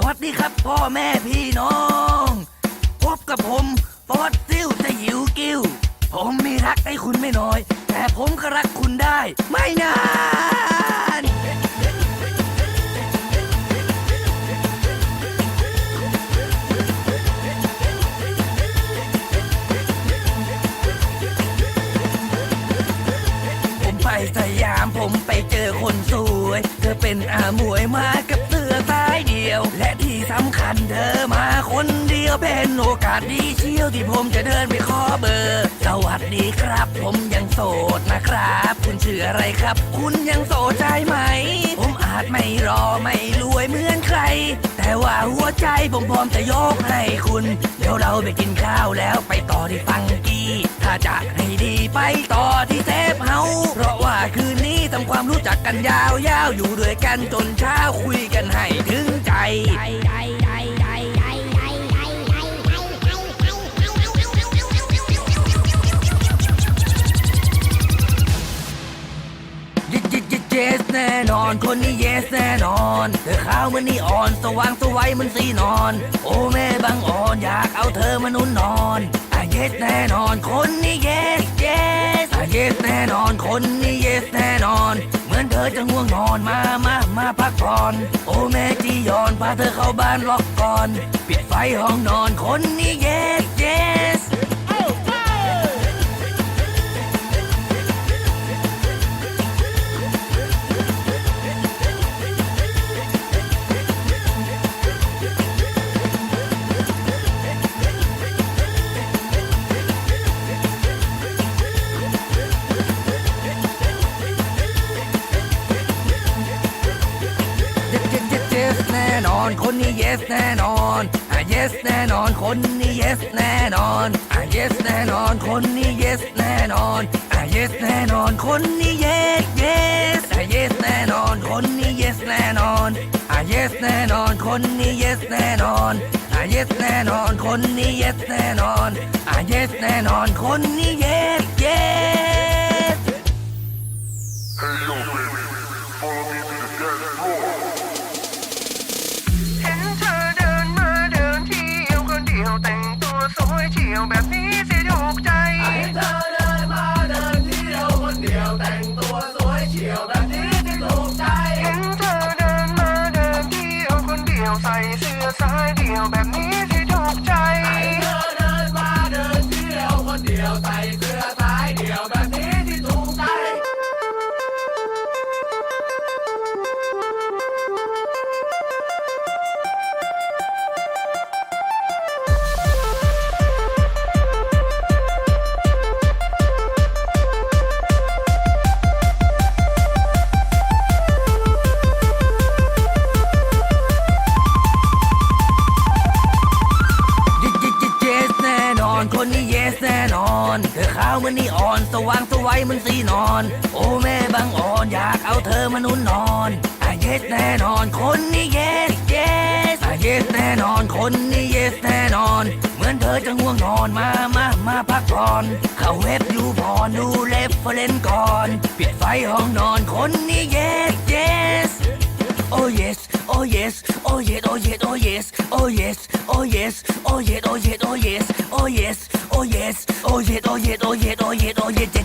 สวัสดีครับพ่อแม่พี่น้อง พบกับผมฟอสซิลจะหิวกิ้ว ผมมีรักให้คุณไม่น้อย แต่ผมก็รักคุณได้ ไม่นานผมไปสยามผมไปเจอคนสวย เธอเป็นอาหมวยมากับ เป็นโอกาสดีเชี่ยวที่ผมจะเดินไปขอเบอร์ สวัสดีครับ ผมยังโสดนะครับ คุณชื่ออะไรครับ คุณยังโสดใจไหม ผมอาจไม่รอไม่รวยเหมือนใคร แต่ว่าหัวใจผมพร้อมจะยกให้คุณ เดี๋ยวเราไปกินข้าวแล้วไปต่อที่ฟังกี้ ถ้าจะให้ดีไปต่อที่เซฟเฮาเพราะว่าคืนนี้ทำความรู้จักกันยาวๆอยู่ด้วยกันจนเช้าคุยกันให้ถึงใจ ยิยิเจสแน่นอน คนนี้เยสแน่นอนเธอขาวเหมันนี่อ่อนสว่างสวัยเหมันสีนอน โอ้แม่บางอ่อนอยากเอาเธอมานุ่นนอนอะเยสแน่นอน คนนี้เยสเยสอะเยสแน่นอน คนนี้เยสแน่นอน เหมือนเธอจะง่วงนอนมามามาพักผ่อน โอ้แม่จียอนพาเธอเข้าบ้านล็อกก่อน ปิดไฟห้องนอนคนนี้เเย็ดเย็ดเย็ด yes แน่นอน คนนี้ yes แน่นอนอะ yes แน่นอน คนนี้ yes แน่นอนอะ yes แน่นอน คนนี้ yes แน่นอนอะ yes แน่นอน คนนี้ yes yes อะ yes แน่นอน คนนี้ yes แน่นอนอะ yes แน่นอน คนนี้ yes แน่นอนอะ yes แน่นอน คนนี้ yes แน่นอนอะ yes แน่นอน คนนี้ yes yes ยวคนเดียวใส่เสื้อสายเดี่ยวแบบนี้ที่ถูกใจเธอเดินมาเดินเที่ยวคนเดียวใส่ เธอขาวเหมันนี่อ่อน สว่างสวัยเหมันสีนอน โอ้แม่บางอ่อนอยากเอาเธอมานุ่นนอนอะ yes แน่นอนคนนี้ yes yes อะ yes แน่นอนคนนี้ yes แน่นอน เหมือนเธอจะง่วงนอนมามามาพักผ่อน เข้าเว็บดูพรดูเล็บเฟรนก่อน ปิดไฟห้องนอนคนนี้ yes yes Oh yes, oh yes, oh yes, oh yes, oh yes, oh yes, oh yes, oh yes, oh yes, oh yes, oh yes, oh yes, oh yes, oh yes, oh yes, oh yes, oh yes, oh yes, oh yes,